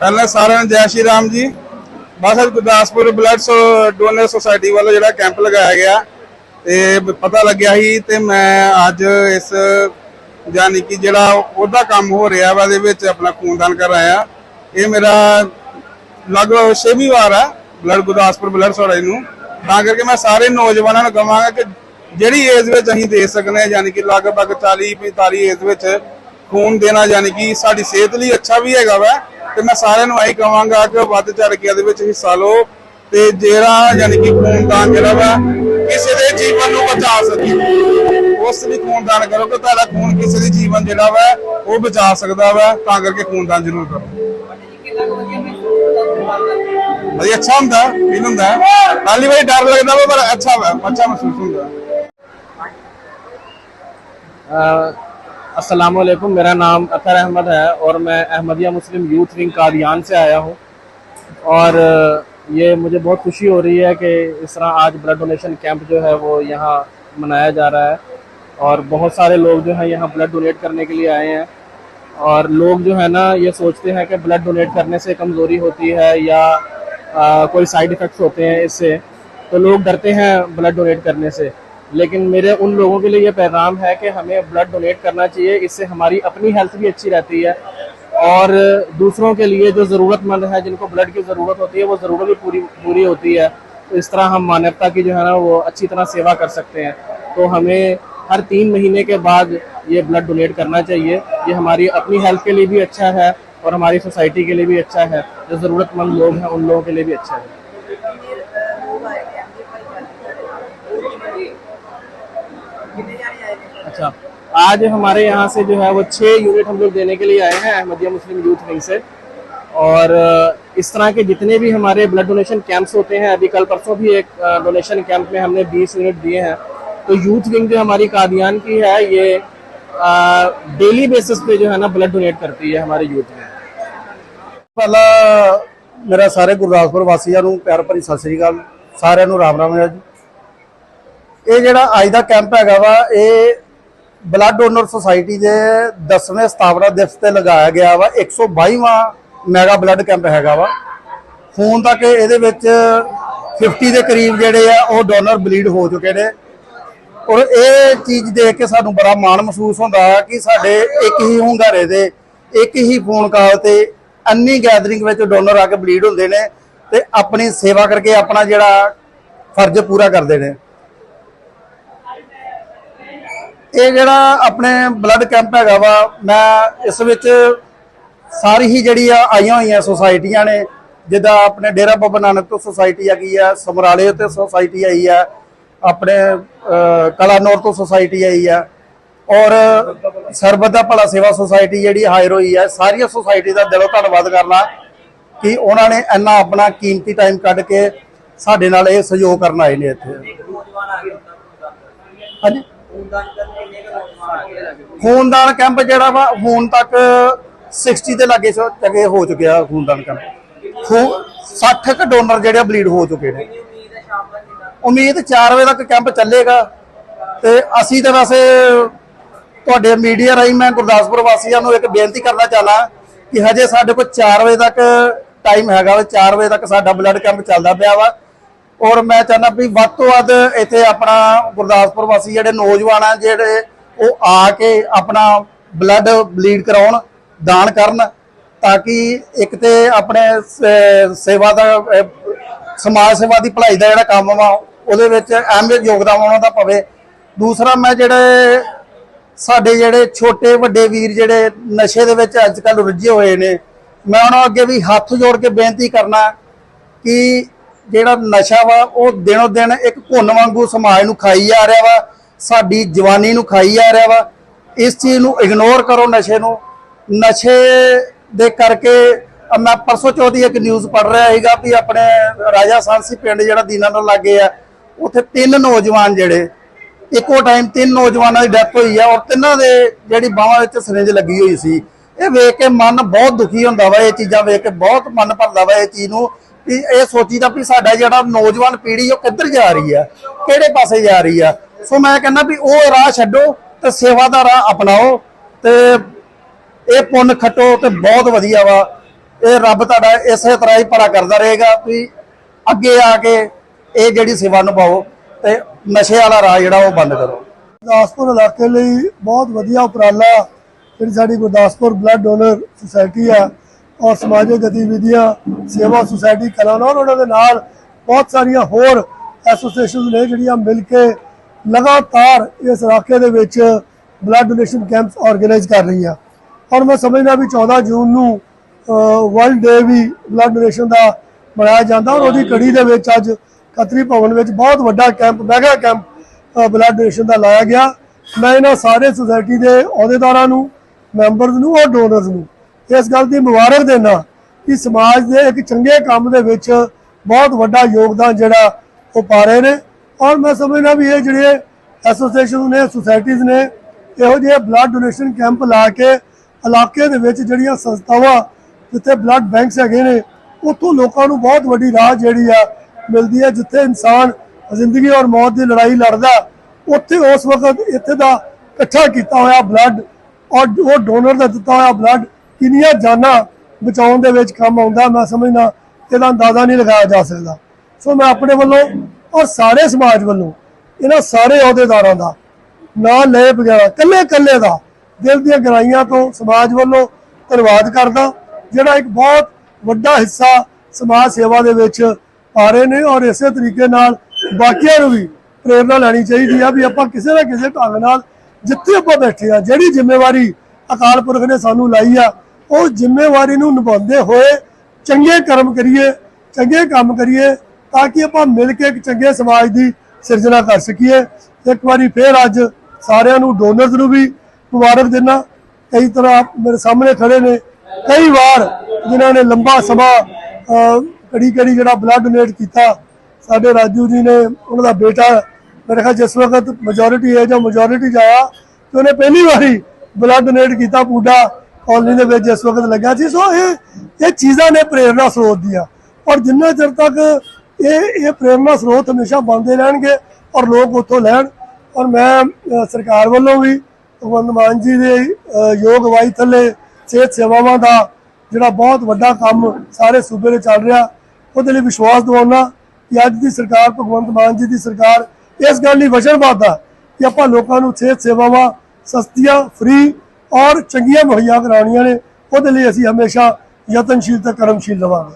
ਪਹਿਲਾਂ ਸਾਰਿਆਂ ਨੂੰ ਜੈ ਸ਼੍ਰੀ ਰਾਮ ਜੀ। ਬਸ ਅੱਜ ਗੁਰਦਾਸਪੁਰ ਬਲੱਡ ਡੋਨਰ ਸੁਸਾਇਟੀ ਵੱਲੋਂ ਜਿਹੜਾ ਕੈਂਪ ਲਗਾਇਆ ਗਿਆ। ਤੇ ਪਤਾ ਲੱਗਿਆ ਸੀ ਤੇ ਮੈਂ ਅੱਜ ਇਸ, ਯਾਨੀ ਕਿ ਜਿਹੜਾ ਉਹਦਾ ਕੰਮ ਹੋ ਰਿਹਾ ਵਾ ਦੇ ਵਿੱਚ ਆਪਣਾ ਖੂਨਦਾਨ ਕਰ ਆਇਆ। ਇਹ ਮੇਰਾ ਲਗਭਗ ਛੇਵੀਂ ਵਾਰ ਹੈ ਬਲੱਡ ਗੁਰਦਾਸਪੁਰ ਬਲੱਡ ਸੋਸਾਇਟੀ ਨੂੰ। ਤਾਂ ਕਰਕੇ ਮੈਂ ਸਾਰੇ ਨੌਜਵਾਨਾਂ ਨੂੰ ਕਹਾਂਗਾ ਕਿ ਜਿਹੜੀ ਏਜ ਵਿੱਚ ਅਸੀਂ ਦੇ ਸਕਦੇ ਹਾਂ ਯਾਨੀ ਕਿ ਲਗਭਗ 40 45 ਏਜ ਵਿੱਚ ਖੂਨ ਦੇਣਾ, ਯਾਨੀ ਕਿ ਸਾਡੀ ਸਿਹਤ ਲਈ ਅੱਛਾ ਵੀ ਹੈਗਾ ਵਾ। ਤੇ ਮੈਂ ਸਾਰਿਆਂ ਨੂੰ ਇਹੀ ਕਹਾਂਗਾ ਕਿ ਵੱਧ ਚੜ ਕੇ ਇਹਦੇ ਵਿੱਚ ਹਿੱਸਾ ਲਓ ਤੇ ਜਿਹੜਾ ਯਾਨੀ ਕਿ ਖੂਨਦਾਨ ਜਿਹੜਾ ਵਾ, ਕਿਸੇ ਦੇ ਜੀਵਨ ਨੂੰ ਬਚਾ ਸਕੇ ਉਸ ਲਈ ਖੂਨਦਾਨ ਕਰੋ ਕਿ ਤੁਹਾਡਾ ਖੂਨ ਕਿਸੇ ਦੇ ਜੀਵਨ ਜਿਹੜਾ ਵਾ, ਉਹ ਬਚਾ ਸਕਦਾ ਵਾ, ਤਾਂ ਕਰਕੇ ਖੂਨਦਾਨ ਜ਼ਰੂਰ ਕਰੋ। ਵਧੀਆ, ਅੱਛਾ ਹੁੰਦਾ ਫੀਲ ਹੁੰਦਾ। ਪਹਿਲੀ ਵਾਰੀ ਡਰ ਲੱਗਦਾ ਵਾ, ਪਰ ਅੱਛਾ ਵਾ, ਅੱਛਾ ਮਹਿਸੂਸ ਹੁੰਦਾ। अस्सलाम वालेकुम मेरा नाम अतर अहमद है और मैं Ahmadiyya Muslim youth wing Qadian से आया हूँ। और ये मुझे बहुत खुशी हो रही है कि इस तरह आज ब्लड डोनेशन कैंप जो है वो यहाँ मनाया जा रहा है। और बहुत सारे लोग जो हैं यहाँ ब्लड डोनेट करने के लिए आए हैं। और लोग जो है ना ये सोचते हैं कि ब्लड डोनेट करने से कमज़ोरी होती है या अ, कोई साइड इफ़ेक्ट्स होते हैं इससे तो लोग डरते हैं ब्लड डोनेट करने से। लेकिन मेरे उन लोगों के लिए ये पैगाम है कि हमें ब्लड डोनेट करना चाहिए, इससे हमारी अपनी हेल्थ भी अच्छी रहती है। और दूसरों के लिए जो ज़रूरतमंद है, जिनको ब्लड की ज़रूरत होती है, वो ज़रूरत भी पूरी पूरी होती है। तो इस तरह हम मानवता की जो है ना, वो अच्छी तरह सेवा कर सकते हैं। तो हमें हर तीन महीने के बाद ये ब्लड डोनेट करना चाहिए। ये हमारी अपनी हेल्थ के लिए भी अच्छा है और हमारी सोसाइटी के लिए भी अच्छा है। जो ज़रूरतमंद लोग हैं, उन लोगों के लिए भी अच्छा है। अच्छा आज हमारे यहाँ से जो है वो छः यूनिट हम लोग देने के लिए आए हैं अहमदिया मुस्लिम यूथ विंग से और अ, इस तरह के जितने भी हमारे ब्लड डोनेशन कैंप्स होते हैं अभी कल परसों भी एक डोनेशन कैंप में हमने 20 यूनिट दिए हैं तो यूथ विंग जो हमारी कादियान की है ये डेली बेसिस पे जो है ना ब्लड डोनेट करती है हमारे यूथ में ਪਹਿਲਾਂ ਮੇਰਾ ਸਾਰੇ ਗੁਰਦਾਸਪੁਰ ਵਾਸੀਆਂ ਨੂੰ ਪਿਆਰ ਭਰੀ ਸਤਿ ਸ੍ਰੀ ਅਕਾਲ ਸਾਰਿਆਂ ਨੂੰ ਰਾਮ ਰਾਮ ਜੀ ਇਹ ਜਿਹੜਾ ਅੱਜ ਦਾ ਕੈਂਪ ਹੈਗਾ ਵਾ ਇਹ ਬਲੱਡ ਡੋਨਰ ਸੁਸਾਇਟੀ ਦੇ 10ਵੇਂ ਸਥਾਪਨਾ ਦਿਵਸ ਤੇ ਲਗਾਇਆ ਗਿਆ ਵਾ। 122ਵਾਂ ਮੈਗਾ ਬਲੱਡ ਕੈਂਪ ਹੈਗਾ ਵਾ। ਹੁਣ ਤੱਕ ਇਹਦੇ ਵਿੱਚ 50 ਦੇ ਕਰੀਬ ਜਿਹੜੇ ਆ, ਉਹ ਡੋਨਰ ਬਲੀਡ ਹੋ ਚੁੱਕੇ ਨੇ। ਔਰ ਇਹ ਚੀਜ਼ ਦੇਖ ਕੇ ਸਾਨੂੰ ਬੜਾ ਮਾਣ ਮਹਿਸੂਸ ਹੁੰਦਾ ਕਿ ਸਾਡੇ ਇੱਕ ਹੀ ਹੁੰਗਾਰੇ ਦੇ, ਇੱਕ ਹੀ ਫੋਨ ਕਾਲ ਤੇ ਅੰਨੀ ਗੈਦਰਿੰਗ ਵਿੱਚ ਡੋਨਰ ਆ ਕੇ ਬਲੀਡ ਹੁੰਦੇ ਨੇ ਤੇ ਆਪਣੀ ਸੇਵਾ ਕਰਕੇ ਆਪਣਾ ਜਿਹੜਾ ਫਰਜ਼ ਪੂਰਾ ਕਰਦੇ ਨੇ। ਇਹ ਜਿਹੜਾ ਆਪਣੇ ਬਲੱਡ ਕੈਂਪ ਹੈਗਾ ਵਾ, ਮੈਂ ਇਸ ਵਿੱਚ ਸਾਰੀ ਹੀ ਜਿਹੜੀ ਆ ਆਈਆਂ ਹੋਈਆਂ ਸੁਸਾਇਟੀਆਂ ਨੇ, ਜਿੱਦਾਂ ਆਪਣੇ ਡੇਰਾ ਬਾਬਾ ਨਾਨਕ ਤੋਂ ਸੁਸਾਇਟੀ ਆ ਗਈ ਆ, ਸਮਰਾਲੇ ਤੇ ਸੁਸਾਇਟੀ ਆਈ ਆ, ਆਪਣੇ ਕਲਾਨੌਰ ਤੋਂ ਸੁਸਾਇਟੀ ਆਈ ਆ, ਔਰ ਸਰਬੱਤ ਦਾ ਭਲਾ ਸੇਵਾ ਸੁਸਾਇਟੀ ਜਿਹੜੀ ਹਾਇਰ ਹੋਈ ਹੈ ਸਾਰੀਆਂ ਸੁਸਾਇਟੀ ਦਾ ਦਿਲੋਂ ਧੰਨਵਾਦ ਕਰਨਾ ਕਿ ਉਹਨਾਂ ਨੇ ਇੰਨਾ ਆਪਣਾ ਕੀਮਤੀ ਟਾਈਮ ਕੱਢ ਕੇ ਸਾਡੇ ਨਾਲ ਇਹ ਸਹਿਯੋਗ ਕਰਨ ਆਏ ਨੇ ਇੱਥੇ। ਹਾਂਜੀ? ਖੂਨਦਾਨ ਕੈਂਪ ਜਿਹੜਾ ਵਾ, ਹੁਣ ਤੱਕ 60 ਦੇ ਲਾਗੇ ਸੋ ਹੋ ਚੁੱਕਿਆ ਖੂਨਦਾਨ ਕੈਂਪ। ਖੂਨ 60 ਕ ਡੋਨਰ ਜਿਹੜੇ ਬਲੀਡ ਹੋ ਚੁੱਕੇ ਨੇ। ਉਮੀਦ 4 ਵਜੇ ਤੱਕ ਕੈਂਪ ਚੱਲੇਗਾ। ਤੇ ਅਸੀਂ ਤਾਂ ਵੈਸੇ ਤੁਹਾਡੇ ਮੀਡੀਆ ਰਾਹੀਂ ਮੈਂ ਗੁਰਦਾਸਪੁਰ ਵਾਸੀਆਂ ਨੂੰ ਇੱਕ ਬੇਨਤੀ ਕਰਨਾ ਚਾਹਨਾ ਕਿ ਹਜੇ ਸਾਡੇ ਕੋਲ 4 ਵਜੇ ਤੱਕ ਟਾਈਮ ਹੈਗਾ ਵਾ। 4 ਵਜੇ ਤੱਕ ਸਾਡਾ ਬਲੱਡ ਕੈਂਪ ਚੱਲਦਾ ਪਿਆ ਵਾ। ਔਰ ਮੈਂ ਚਾਹੁੰਦਾ ਵੀ ਵੱਧ ਤੋਂ ਵੱਧ ਇੱਥੇ ਆਪਣਾ ਗੁਰਦਾਸਪੁਰ ਵਾਸੀ ਜਿਹੜੇ ਨੌਜਵਾਨ ਆ, ਜਿਹੜੇ ਉਹ ਆ ਕੇ ਆਪਣਾ ਬਲੱਡ ਬਲੀਡ ਕਰਾਉਣ, ਦਾਨ ਕਰਨ ਤਾਂ ਕਿ ਇੱਕ ਤੇ ਆਪਣੇ ਸੇਵਾ ਦਾ ਸਮਾਜ ਸੇਵਾ ਦੀ ਭਲਾਈ ਦਾ ਜਿਹੜਾ ਕੰਮ ਵਾ, ਉਹਦੇ ਵਿੱਚ ਅਹਿਮ ਯੋਗਦਾਨ ਉਹਨਾਂ ਦਾ ਪਵੇ। ਦੂਸਰਾ ਮੈਂ ਜਿਹੜੇ ਸਾਡੇ ਜਿਹੜੇ ਛੋਟੇ ਵੱਡੇ ਵੀਰ ਜਿਹੜੇ ਨਸ਼ੇ ਦੇ ਵਿੱਚ ਅੱਜ ਕੱਲ ਰੁੱਝੇ ਹੋਏ ਨੇ, ਮੈਂ ਉਹਨਾਂ ਅੱਗੇ ਵੀ ਹੱਥ ਜੋੜ ਕੇ ਬੇਨਤੀ ਕਰਨਾ ਕਿ ਜਿਹੜਾ ਨਸ਼ਾ ਵਾ, ਉਹ ਦਿਨੋ ਦਿਨ ਇੱਕ ਘੁੰਨ ਵਾਂਗੂ ਸਮਾਜ ਨੂੰ ਖਾਈ ਜਾ ਰਿਹਾ ਵਾ, ਸਾਡੀ ਜਵਾਨੀ ਨੂੰ ਖਾਈ ਜਾ ਰਿਹਾ ਵਾ। ਇਸ ਚੀਜ਼ ਨੂੰ ਇਗਨੋਰ ਕਰੋ ਨਸ਼ੇ ਨੂੰ। ਨਸ਼ੇ ਦੇ ਕਰਕੇ ਮੈਂ ਪਰਸੋਂ ਚੌਥੀ ਇੱਕ ਨਿਊਜ਼ ਪੜ੍ਹ ਰਿਹਾ ਸੀਗਾ ਵੀ ਆਪਣੇ ਰਾਜਾ ਸਾਂਸੀ ਪਿੰਡ ਜਿਹੜਾ ਦੀਨਾ ਨਾਲ ਲੱਗੇ ਆ, ਉੱਥੇ ਤਿੰਨ ਨੌਜਵਾਨ ਜਿਹੜੇ, ਇੱਕੋ ਟਾਈਮ ਤਿੰਨ ਨੌਜਵਾਨਾਂ ਦੀ ਡੈਥ ਹੋਈ ਆ ਔਰ ਤਿੰਨਾਂ ਦੇ ਜਿਹੜੀ ਬਾਹਾਂ ਵਿੱਚ ਸਿਰਿੰਜ ਲੱਗੀ ਹੋਈ ਸੀ। ਇਹ ਵੇਖ ਕੇ ਮਨ ਬਹੁਤ ਦੁਖੀ ਹੁੰਦਾ ਵਾ, ਇਹ ਚੀਜ਼ਾਂ ਵੇਖ ਕੇ ਬਹੁਤ ਮਨ ਭਰਦਾ ਵਾ, ਇਹ ਚੀਜ਼ ਨੂੰ। ਵੀ ਇਹ ਸੋਚੀਦਾ ਵੀ ਸਾਡਾ ਜਿਹੜਾ ਨੌਜਵਾਨ ਪੀੜ੍ਹੀ ਉਹ ਕਿੱਧਰ ਜਾ ਰਹੀ ਆ? ਕਿਹੜੇ ਪਾਸੇ ਜਾ ਰਹੀ ਆ? ਸੋ ਮੈਂ ਕਹਿੰਦਾ ਵੀ ਉਹ ਰਾਹ ਛੱਡੋ ਤੇ ਸੇਵਾ ਦਾ ਰਾਹ ਅਪਣਾਓ ਤੇ ਇਹ ਪੁੰਨ ਖੱਟੋ ਤੇ ਬਹੁਤ ਵਧੀਆ ਵਾ। ਇਹ ਰੱਬ ਤੁਹਾਡਾ ਇਸੇ ਤਰ੍ਹਾਂ ਹੀ ਭਲਾ ਕਰਦਾ ਰਹੇਗਾ ਵੀ ਅੱਗੇ ਆ ਕੇ ਇਹ ਜਿਹੜੀ ਸੇਵਾ ਨਿਭਾਓ ਤੇ ਨਸ਼ੇ ਵਾਲਾ ਰਾਹ ਜਿਹੜਾ ਉਹ ਬੰਦ ਕਰੋ। ਗੁਰਦਾਸਪੁਰ ਇਲਾਕੇ ਲਈ ਬਹੁਤ ਵਧੀਆ ਉਪਰਾਲਾ ਜਿਹੜੀ ਸਾਡੀ ਗੁਰਦਾਸਪੁਰ ਬਲੱਡ ਡੋਨਰ ਸੁਸਾਇਟੀ ਆ। ਔਰ ਸਮਾਜਿਕ ਗਤੀਵਿਧੀਆਂ, ਸੇਵਾ, ਸੁਸਾਇਟੀ ਕਲਾਨੌਰ ਉਹਨਾਂ ਦੇ ਨਾਲ ਬਹੁਤ ਸਾਰੀਆਂ ਹੋਰ ਐਸੋਸੀਏਸ਼ਨ ਨੇ ਜਿਹੜੀਆਂ ਮਿਲ ਕੇ ਲਗਾਤਾਰ ਇਸ ਇਲਾਕੇ ਦੇ ਵਿੱਚ ਬਲੱਡ ਡੋਨੇਸ਼ਨ ਕੈਂਪਸ ਆਰਗੇਨਾਈਜ਼ ਕਰ ਰਹੀਆਂ। ਔਰ ਮੈਂ ਸਮਝਦਾ ਵੀ 14 ਜੂਨ ਨੂੰ ਵਰਲਡ ਡੇ ਵੀ ਬਲੱਡ ਡੋਨੇਸ਼ਨ ਦਾ ਮਨਾਇਆ ਜਾਂਦਾ ਔਰ ਉਹਦੀ ਕੜੀ ਦੇ ਵਿੱਚ ਅੱਜ ਖੱਤਰੀ ਭਵਨ ਵਿੱਚ ਬਹੁਤ ਵੱਡਾ camp mega camp blood donation ਦਾ ਲਾਇਆ ਗਿਆ। ਮੈਂ ਇਹਨਾਂ ਸਾਰੇ ਸੁਸਾਇਟੀ ਦੇ ਅਹੁਦੇਦਾਰਾਂ ਨੂੰ ਮੈਂਬਰਸ ਨੂੰ ਔਰ ਡੋਨਰਸ ਨੂੰ ਇਸ ਗੱਲ ਦੀ ਮੁਬਾਰਕ ਦੇਣਾ ਕਿ ਸਮਾਜ ਦੇ ਇੱਕ ਚੰਗੇ ਕੰਮ ਦੇ ਵਿੱਚ ਬਹੁਤ ਵੱਡਾ ਯੋਗਦਾਨ ਜਿਹੜਾ ਉਹ ਪਾ ਰਹੇ ਨੇ। ਔਰ ਮੈਂ ਸਮਝਦਾ ਵੀ ਇਹ ਜਿਹੜੇ ਐਸੋਸੀਏਸ਼ਨ ਨੇ ਸੁਸਾਇਟੀਆਂ ਨੇ, ਇਹੋ ਜਿਹੇ ਬਲੱਡ ਡੋਨੇਸ਼ਨ ਕੈਂਪ ਲਾ ਕੇ ਇਲਾਕੇ ਦੇ ਵਿੱਚ ਜਿਹੜੀਆਂ ਸੰਸਥਾਵਾਂ ਜਿੱਥੇ ਬਲੱਡ ਬੈਂਕਸ ਹੈਗੇ ਨੇ, ਉੱਥੋਂ ਲੋਕਾਂ ਨੂੰ ਬਹੁਤ ਵੱਡੀ ਰਾਹ ਜਿਹੜੀ ਆ ਮਿਲਦੀ ਹੈ, ਜਿੱਥੇ ਇਨਸਾਨ ਜ਼ਿੰਦਗੀ ਔਰ ਮੌਤ ਦੀ ਲੜਾਈ ਲੜਦਾ, ਉੱਥੇ ਉਸ ਵਕਤ ਇੱਥੇ ਦਾ ਇਕੱਠਾ ਕੀਤਾ ਹੋਇਆ ਬਲੱਡ ਔਰ ਉਹ ਡੋਨਰ ਦਾ ਦਿੱਤਾ ਹੋਇਆ ਬਲੱਡ ਕਿੰਨੀਆਂ ਜਾਨਾਂ ਬਚਾਉਣ ਦੇ ਵਿੱਚ ਕੰਮ ਆਉਂਦਾ, ਮੈਂ ਸਮਝਦਾ ਇਹਦਾ ਅੰਦਾਜ਼ਾ ਨਹੀਂ ਲਗਾਇਆ ਜਾ ਸਕਦਾ। ਸੋ ਮੈਂ ਆਪਣੇ ਵੱਲੋਂ ਔਰ ਸਾਰੇ ਸਮਾਜ ਵੱਲੋਂ ਇਹਨਾਂ ਸਾਰੇ ਅਹੁਦੇਦਾਰਾਂ ਦਾ ਨਾਂ ਲਏ ਬਗੈਰ ਕੱਲੇ ਕੱਲੇ ਦਾ ਦਿਲ ਦੀਆਂ ਗਹਿਰਾਈਆਂ ਤੋਂ ਸਮਾਜ ਵੱਲੋਂ ਧੰਨਵਾਦ ਕਰਦਾ, ਜਿਹੜਾ ਇੱਕ ਬਹੁਤ ਵੱਡਾ ਹਿੱਸਾ ਸਮਾਜ ਸੇਵਾ ਦੇ ਵਿੱਚ ਪਾ ਰਹੇ ਨੇ ਔਰ ਇਸੇ ਤਰੀਕੇ ਨਾਲ ਬਾਕੀਆਂ ਨੂੰ ਵੀ ਪ੍ਰੇਰਣਾ ਲੈਣੀ ਚਾਹੀਦੀ ਆ ਵੀ ਆਪਾਂ ਕਿਸੇ ਨਾ ਕਿਸੇ ਢੰਗ ਨਾਲ ਜਿੱਥੇ ਆਪਾਂ ਬੈਠੇ ਆ, ਜਿਹੜੀ ਜ਼ਿੰਮੇਵਾਰੀ ਅਕਾਲ ਪੁਰਖ ਨੇ ਸਾਨੂੰ ਲਾਈ ਆ ਉਹ ਜ਼ਿੰਮੇਵਾਰੀ ਨੂੰ ਨਿਭਾਉਂਦੇ ਹੋਏ ਚੰਗੇ ਕਰਮ ਕਰੀਏ, ਚੰਗੇ ਕੰਮ ਕਰੀਏ, ਤਾਂ ਕਿ ਆਪਾਂ ਮਿਲ ਕੇ ਇੱਕ ਚੰਗੇ ਸਮਾਜ ਦੀ ਸਿਰਜਣਾ ਕਰ ਸਕੀਏ। ਇੱਕ ਵਾਰੀ ਫੇਰ ਅੱਜ ਸਾਰਿਆਂ ਨੂੰ ਡੋਨਰਸ ਨੂੰ ਵੀ ਮੁਬਾਰਕ ਦੇਣਾ ਕਈ ਤਰ੍ਹਾਂ ਮੇਰੇ ਸਾਹਮਣੇ ਖੜੇ ਨੇ। ਕਈ ਵਾਰ ਜਿਨ੍ਹਾਂ ਨੇ ਲੰਬਾ ਸਮਾਂ ਕੜੀ ਕੜੀ ਜਿਹੜਾ ਬਲੱਡ ਡੋਨੇਟ ਕੀਤਾ, ਸਾਡੇ ਰਾਜੂ ਜੀ ਨੇ, ਉਹਨਾਂ ਦਾ ਬੇਟਾ ਮੇਰੇ ਖਿਆਲ ਜਿਸ ਵਕਤ ਮੈਜੋਰਿਟੀ ਹੈ ਜਾਂ ਮੈਜੋਰਿਟੀ ਆਇਆ ਤੇ ਉਹਨੇ ਪਹਿਲੀ ਵਾਰੀ ਬਲੱਡ ਡੋਨੇਟ ਕੀਤਾ ਪੂਡਾ। ਕਾਲਨੀ ਦੇ ਵਿੱਚ ਇਸ ਵਕਤ ਲੱਗਾ ਸੀ। ਸੋ ਇਹ ਇਹ ਚੀਜ਼ਾਂ ਨੇ ਪ੍ਰੇਰਣਾ ਸਰੋਤ ਦੀਆਂ। ਔਰ ਜਿੰਨਾ ਚਿਰ ਤੱਕ ਇਹ ਇਹ ਪ੍ਰੇਰਣਾ ਸਰੋਤ ਹਮੇਸ਼ਾ ਬਣਦੇ ਰਹਿਣਗੇ ਔਰ ਲੋਕ ਉੱਥੋਂ ਲੈਣ, ਔਰ ਮੈਂ ਸਰਕਾਰ ਵੱਲੋਂ ਵੀ ਭਗਵੰਤ ਮਾਨ ਜੀ ਦੇ ਯੋਗ ਅਗਵਾਈ ਥੱਲੇ ਸਿਹਤ ਸੇਵਾਵਾਂ ਦਾ ਜਿਹੜਾ ਬਹੁਤ ਵੱਡਾ ਕੰਮ ਸਾਰੇ ਸੂਬੇ 'ਚ ਚੱਲ ਰਿਹਾ, ਉਹਦੇ ਲਈ ਵਿਸ਼ਵਾਸ ਦਿਵਾਉਣਾ ਕਿ ਅੱਜ ਦੀ ਸਰਕਾਰ, ਭਗਵੰਤ ਮਾਨ ਜੀ ਦੀ ਸਰਕਾਰ ਇਸ ਗੱਲ ਲਈ ਵਚਨਬੱਧ ਆ ਕਿ ਆਪਾਂ ਲੋਕਾਂ ਨੂੰ ਸਿਹਤ ਸੇਵਾਵਾਂ ਸਸਤੀਆਂ ਫ੍ਰੀ ਔਰ ਚੰਗੀਆਂ ਮੁਹੱਈਆ ਕਰਾਉਣੀਆਂ ਨੇ ਉਹਦੇ ਲਈ ਅਸੀਂ ਹਮੇਸ਼ਾ ਯਤਨਸ਼ੀਲ ਤੇ ਕਰਮਸ਼ੀਲ ਰਵਾਂਗੇ।